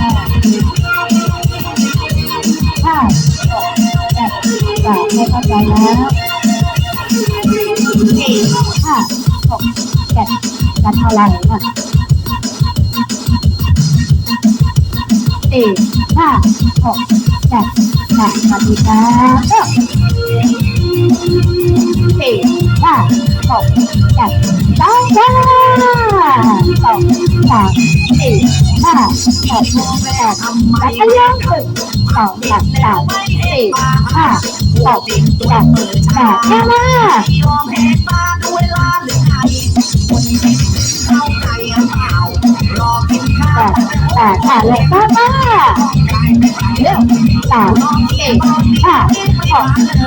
ห้าหกเจ็ดแปดไม่เข้าใจแล้วสี่ห้าหกเจ็ดกันเท่าไหร่อะสี่ห้าหกเจ็ดแปดมาดีครับสี่ห้าหกเจ็ดสองจ้าสองสามสี่ ห้าหกแปดแล้วก็ย่างถึงสองสามสามสี่ห้าหกเจ็ดแปดแค่มากยอมแหกตาหรือไงคนที่เข้าใจข่าวรอกินข้าวแปดแปดเลยป้าป้าเร็วสามสี่ห้าหก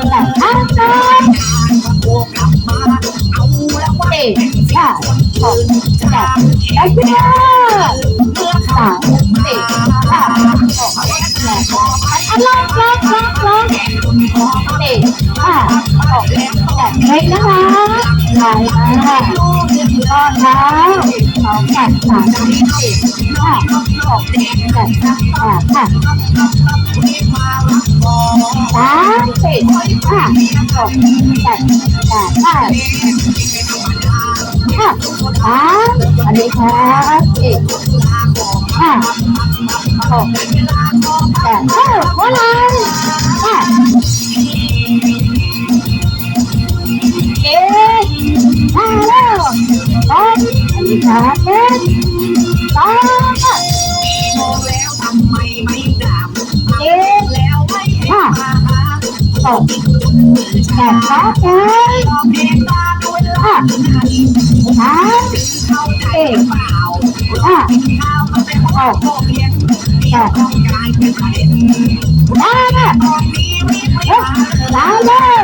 แปดห้าสามโอ้กลับมาเอาแล้วว่าสี่ห้าหกเจ็ดแล้วก็ สามสี่ห้าหกแปดอะลองลองลองลองสี่ห้าหกเจ็ดเฮ้ยนะคะไหลมาก้อนเท้าสองแปดสามสี่ห้าหกเจ็ดแปดค่ะสามสี่ห้าหกเจ็ดแปดค่ะค่ะสามอันนี้ครับสี่ ห้าหกแปดเอ้าหัวไหล่ค่ะเอ๊ะมาแล้วสองอันนี้ครับเอ๊ะสองค่ะมองแล้วทำไมไม่ดามเอ๊ะแล้วไม่เห็นมาหกแปดครับเอ๊ะยอมแหกตาดูเวลาหรือไงสามเข้าใจเปล่าห้า ข้าวก็เป็นข้าวโตเพียงที่ต้องกลายเป็นประเด็นได้ค่ะตอนนี้ไม่เอ๊ะสามแล้ว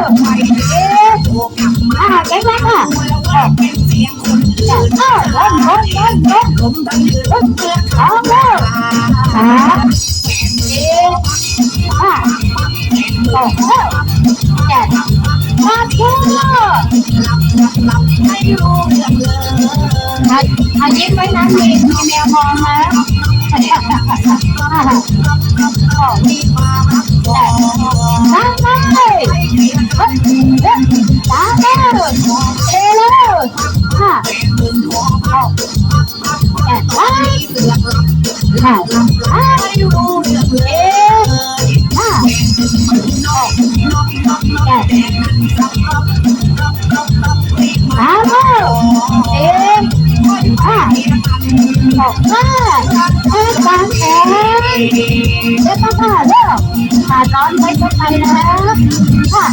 เอ๊ะโทรกลับมาอ่าเก่งมากค่ะแล้วว่าเป็นเสียงคนอื่นเอ้าล้มล้มล้มล้มผมดังยืนล้มสองแล้วสามสี่ห้าหกแล้วเจ็ดมาเที่ยวไม่รู้เรื่องเลย อาอายิ้มไว้นะมีมีแมวมองนะมีมารักบอสามเลยสามแล้วเอแล้วห้าเงินขอหกเจ็ดแปดเสือกหลับเก้าห้าไม่รู้เองเลยเอ๊ะห้าน้อนดแด เจ๊ป้าป้าเร็วขาดร้อนไว้ก็ไปนะค่ะ